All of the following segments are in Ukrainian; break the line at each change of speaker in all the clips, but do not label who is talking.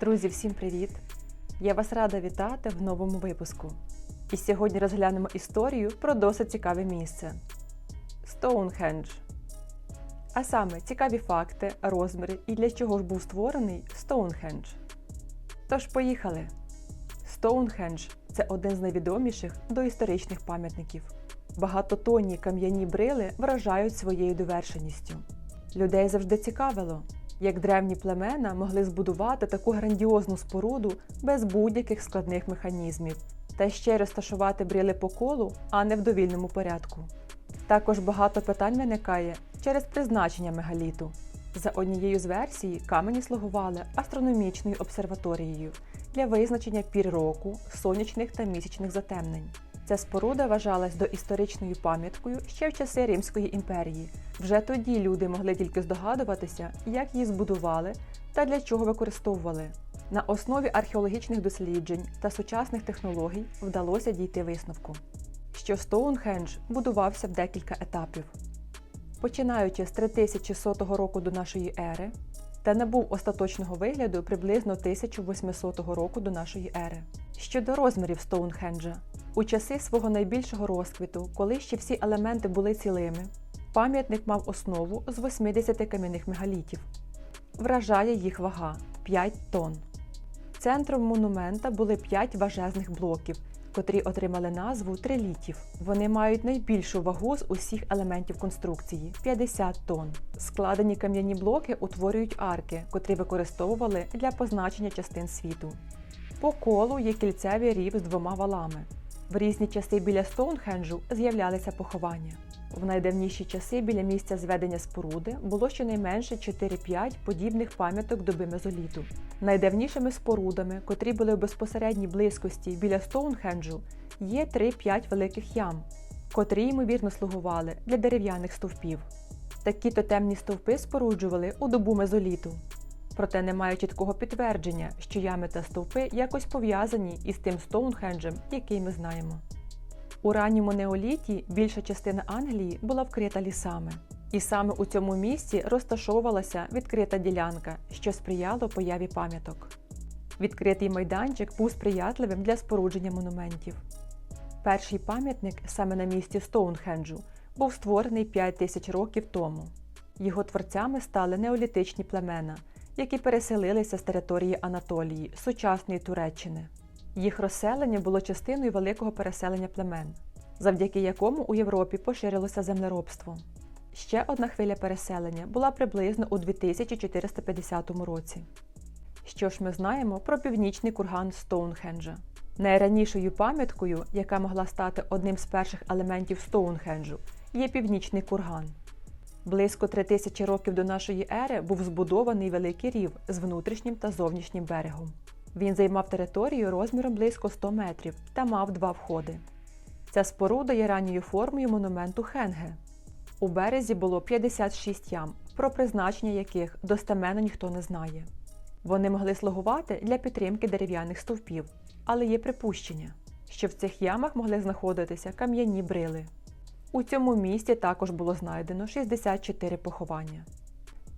Друзі, всім привіт! Я вас рада вітати в новому випуску. І сьогодні розглянемо історію про досить цікаве місце Стоунхендж. А саме цікаві факти, розміри і для чого ж був створений Стоунхендж. Тож, поїхали! Стоунхендж це один з найвідоміших доісторичних пам'ятників. Багатотонні кам'яні брили вражають своєю довершеністю. Людей завжди цікавило, як древні племена могли збудувати таку грандіозну споруду без будь-яких складних механізмів та ще розташувати брили по колу, а не в довільному порядку. Також багато питань виникає через призначення мегаліту. За однією з версій, камені слугували астрономічною обсерваторією для визначення пір року, сонячних та місячних затемнень. Ця споруда вважалась доісторичною пам'яткою ще в часи Римської імперії. Вже тоді люди могли тільки здогадуватися, як її збудували та для чого використовували. На основі археологічних досліджень та сучасних технологій вдалося дійти висновку, що Стоунхендж будувався в декілька етапів. Починаючи з 3100 року до нашої ери, та набув остаточного вигляду приблизно 1800 року до нашої ери. Щодо розмірів Стоунхенджа, у часи свого найбільшого розквіту, коли ще всі елементи були цілими, пам'ятник мав основу з 80 кам'яних мегалітів. Вражає їх вага 5 тонн. Центром монумента були 5 важезних блоків, котрі отримали назву трилітів. Вони мають найбільшу вагу з усіх елементів конструкції 50 тонн. Складені кам'яні блоки утворюють арки, котрі використовували для позначення частин світу. По колу є кільцевий рів з двома валами. В різні часи біля Стоунхенджу з'являлися поховання. В найдавніші часи біля місця зведення споруди було щонайменше 4-5 подібних пам'яток доби мезоліту. Найдавнішими спорудами, котрі були в безпосередній близькості біля Стоунхенджу, є 3-5 великих ям, котрі ймовірно слугували для дерев'яних стовпів. Такі тотемні стовпи споруджували у добу мезоліту. Проте немає чіткого підтвердження, що ями та стовпи якось пов'язані із тим Стоунхенджем, який ми знаємо. У ранньому неоліті більша частина Англії була вкрита лісами, і саме у цьому місці розташовувалася відкрита ділянка, що сприяло появі пам'яток. Відкритий майданчик був сприятливим для спорудження монументів. Перший пам'ятник саме на місці Стоунхенджу був створений 5 тисяч років тому. Його творцями стали неолітичні племена, які переселилися з території Анатолії, сучасної Туреччини. Їх розселення було частиною великого переселення племен, завдяки якому у Європі поширилося землеробство. Ще одна хвиля переселення була приблизно у 2450 році. Що ж ми знаємо про північний курган Стоунхенджа? Найранішою пам'яткою, яка могла стати одним з перших елементів Стоунхенджу, є північний курган. Близько 3000 років до нашої ери був збудований великий рів з внутрішнім та зовнішнім берегом. Він займав територію розміром близько 100 метрів та мав два входи. Ця споруда є ранньою формою монументу Хенге. У березі було 56 ям, про призначення яких достеменно ніхто не знає. Вони могли слугувати для підтримки дерев'яних стовпів, але є припущення, що в цих ямах могли знаходитися кам'яні брили. У цьому місці також було знайдено 64 поховання.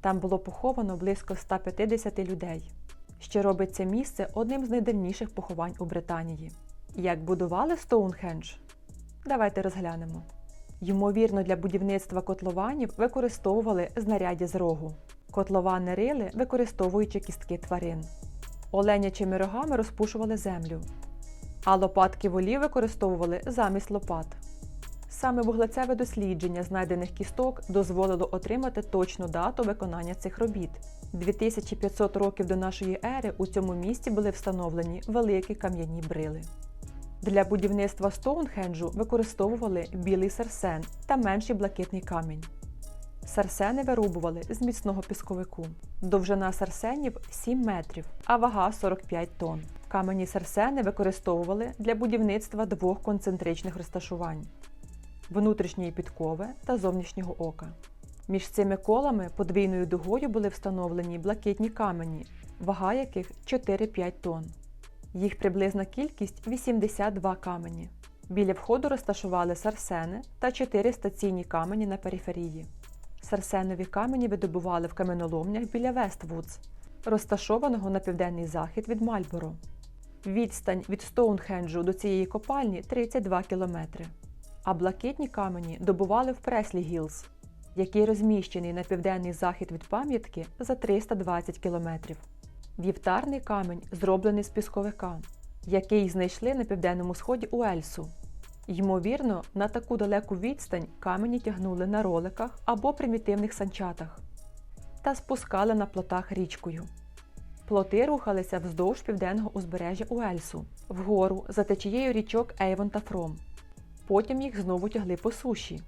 Там було поховано близько 150 людей, що робить це місце одним з найдавніших поховань у Британії. Як будували Стоунхендж? Давайте розглянемо. Ймовірно, для будівництва котлованів використовували знаряддя з рогу. Котловани рили, використовуючи кістки тварин. Оленячими рогами розпушували землю, а лопатки волів використовували замість лопат. Саме вуглецеве дослідження знайдених кісток дозволило отримати точну дату виконання цих робіт. 2500 років до нашої ери у цьому місці були встановлені великі кам'яні брили. Для будівництва Стоунхенджу використовували білий сарсен та менший блакитний камінь. Сарсени вирубували з міцного пісковику. Довжина сарсенів 7 метрів, а вага 45 тонн. Камені сарсени використовували для будівництва двох концентричних розташувань внутрішньої підкови та зовнішнього ока. Між цими колами подвійною дугою були встановлені блакитні камені, вага яких 4-5 тонн. Їх приблизна кількість 82 камені. Біля входу розташували сарсени та 4 стаційні камені на периферії. Сарсенові камені видобували в каменоломнях біля Вествудс. розташованого на південний захід від Мальборо. Відстань від Стоунхенджу до цієї копальні 32 кілометри. А блакитні камені добували в Преслі Гілз, який розміщений на південний захід від пам'ятки за 320 кілометрів. Вівтарний камінь зроблений з пісковика, який знайшли на південному сході Уельсу. Ймовірно, на таку далеку відстань камені тягнули на роликах або примітивних санчатах та спускали на плотах річкою. Плоти рухалися вздовж південного узбережжя Уельсу, вгору за течією річок Ейвон та Фром. Потім їх знову тягли по суші.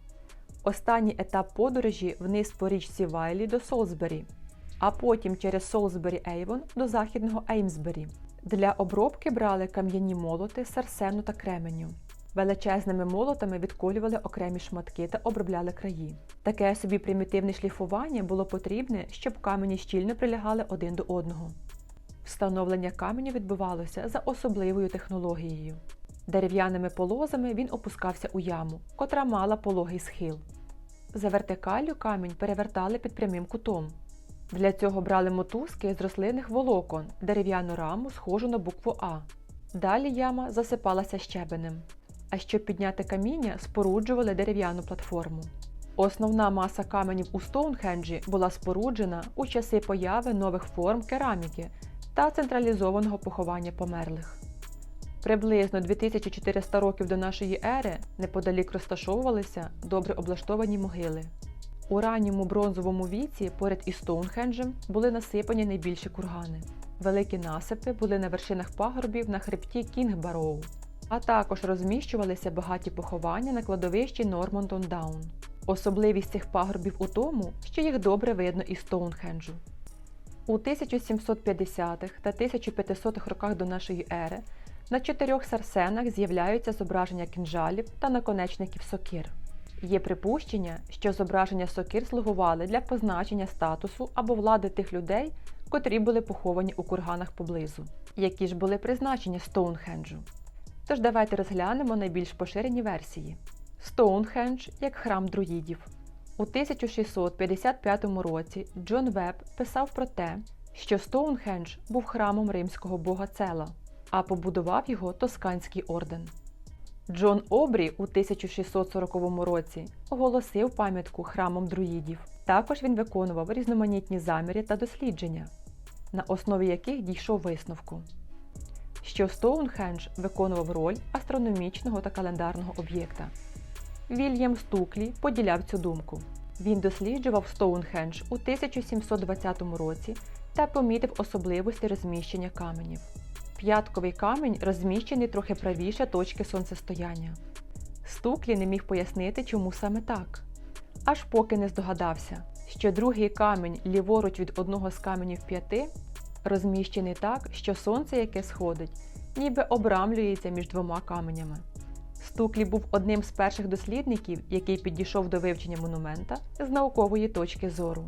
Останній етап подорожі вниз по річці Вайлі до Солсбері, а потім через Солсбері Ейвон до західного Еймсбері. Для обробки брали кам'яні молоти з арсену та кременю. Величезними молотами відколювали окремі шматки та обробляли краї. Таке собі примітивне шліфування було потрібне, щоб камені щільно прилягали один до одного. Встановлення каменю відбувалося за особливою технологією. Дерев'яними полозами він опускався у яму, котра мала пологий схил. За вертикаллю камінь перевертали під прямим кутом. Для цього брали мотузки з рослинних волокон, дерев'яну раму, схожу на букву А. Далі яма засипалася щебенем. А щоб підняти каміння, споруджували дерев'яну платформу. Основна маса каменів у Стоунхенджі була споруджена у часи появи нових форм кераміки та централізованого поховання померлих. Приблизно 2400 років до нашої ери неподалік розташовувалися добре облаштовані могили. У ранньому бронзовому віці поряд із Стоунхенджем були насипані найбільші кургани. Великі насипи були на вершинах пагорбів на хребті Кінгбароу, а також розміщувалися багаті поховання на кладовищі Нормонтон Даун. Особливість цих пагорбів у тому, що їх добре видно із Стоунхенджу. У 1750-х та 1500-х роках до нашої ери на чотирьох сарсенах з'являються зображення кінжалів та наконечників сокир. Є припущення, що зображення сокир слугували для позначення статусу або влади тих людей, котрі були поховані у курганах поблизу, які ж були призначені Стоунхенджу. Тож давайте розглянемо найбільш поширені версії. Стоунхендж як храм друїдів. У 1655 році Джон Веб писав про те, що Стоунхендж був храмом римського бога Цела, а побудував його Тосканський орден. Джон Обрі у 1640 році оголосив пам'ятку храмом друїдів. Також він виконував різноманітні заміри та дослідження, на основі яких дійшов висновку, що Стоунхендж виконував роль астрономічного та календарного об'єкта. Вільям Стуклі поділяв цю думку. Він досліджував Стоунхендж у 1720 році та помітив особливості розміщення каменів. П'ятковий камінь розміщений трохи правіше точки сонцестояння. Стуклі не міг пояснити, чому саме так. Аж поки не здогадався, що другий камінь ліворуч від одного з каменів п'яти розміщений так, що сонце, яке сходить, ніби обрамлюється між двома каменями. Стуклі був одним з перших дослідників, який підійшов до вивчення монумента з наукової точки зору.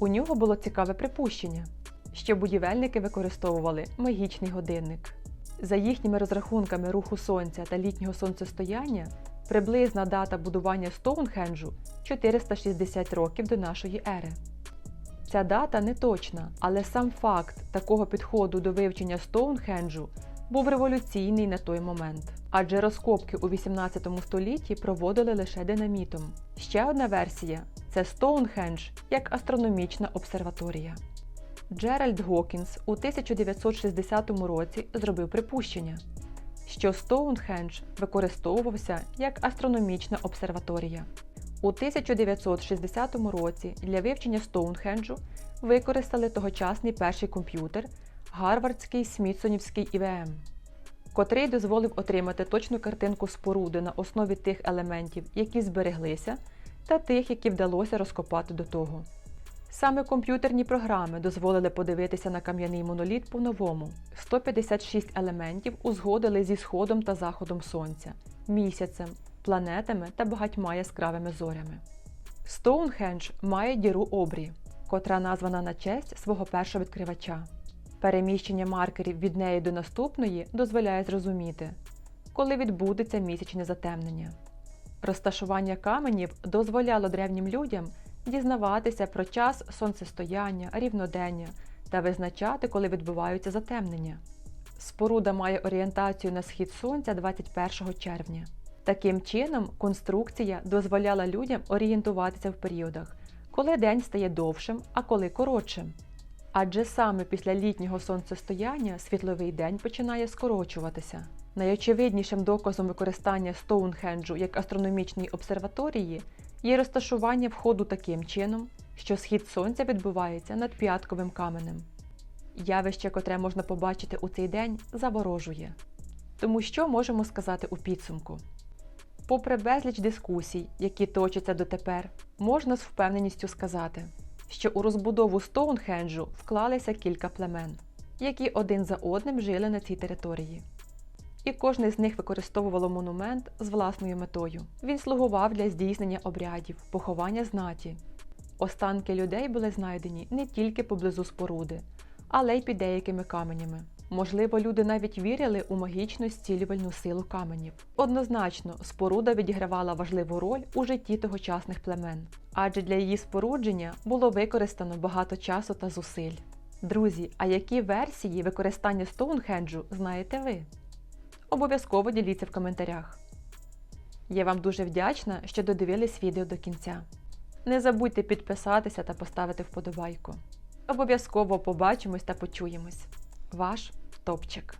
У нього було цікаве припущення, що будівельники використовували магічний годинник. За їхніми розрахунками руху сонця та літнього сонцестояння, приблизна дата будування Стоунхенджу 460 років до нашої ери. Ця дата не точна, але сам факт такого підходу до вивчення Стоунхенджу був революційний на той момент, адже розкопки у 18 столітті проводили лише динамітом. Ще одна версія це Стоунхендж як астрономічна обсерваторія. Джеральд Гокінс у 1960 році зробив припущення, що Стоунхендж використовувався як астрономічна обсерваторія. У 1960 році для вивчення Стоунхенджу використали тогочасний перший комп'ютер Гарвардський Смітсонівський ІВМ, котрий дозволив отримати точну картинку споруди на основі тих елементів, які збереглися, та тих, які вдалося розкопати до того. Саме комп'ютерні програми дозволили подивитися на кам'яний моноліт по-новому. 156 елементів узгодили зі сходом та заходом сонця, місяцем, планетами та багатьма яскравими зорями. Стоунхендж має діру обрі, котра названа на честь свого першого відкривача. Переміщення маркерів від неї до наступної дозволяє зрозуміти, коли відбудеться місячне затемнення. Розташування каменів дозволяло древнім людям дізнаватися про час сонцестояння, рівнодення та визначати, коли відбуваються затемнення. Споруда має орієнтацію на схід сонця 21 червня. Таким чином, конструкція дозволяла людям орієнтуватися в періодах, коли день стає довшим, а коли коротшим. Адже саме після літнього сонцестояння світловий день починає скорочуватися. Найочевиднішим доказом використання Стоунхенджу як астрономічної обсерваторії є розташування входу таким чином, що схід сонця відбувається над п'ятковим каменем. Явище, котре можна побачити у цей день, заворожує. Тому що можемо сказати у підсумку? Попри безліч дискусій, які точаться дотепер, можна з впевненістю сказати, що у розбудову Стоунхенджу вклалися кілька племен, які один за одним жили на цій території. І кожне з них використовувало монумент з власною метою. Він слугував для здійснення обрядів, поховання знаті. Останки людей були знайдені не тільки поблизу споруди, але й під деякими каменями. Можливо, люди навіть вірили у магічну зцілювальну силу каменів. Однозначно, споруда відігравала важливу роль у житті тогочасних племен, адже для її спорудження було використано багато часу та зусиль. Друзі, а які версії використання Стоунхенджу знаєте ви? Обов'язково діліться в коментарях. Я вам дуже вдячна, що додивились відео до кінця. Не забудьте підписатися та поставити вподобайку. Обов'язково побачимось та почуємось. Ваш топчик.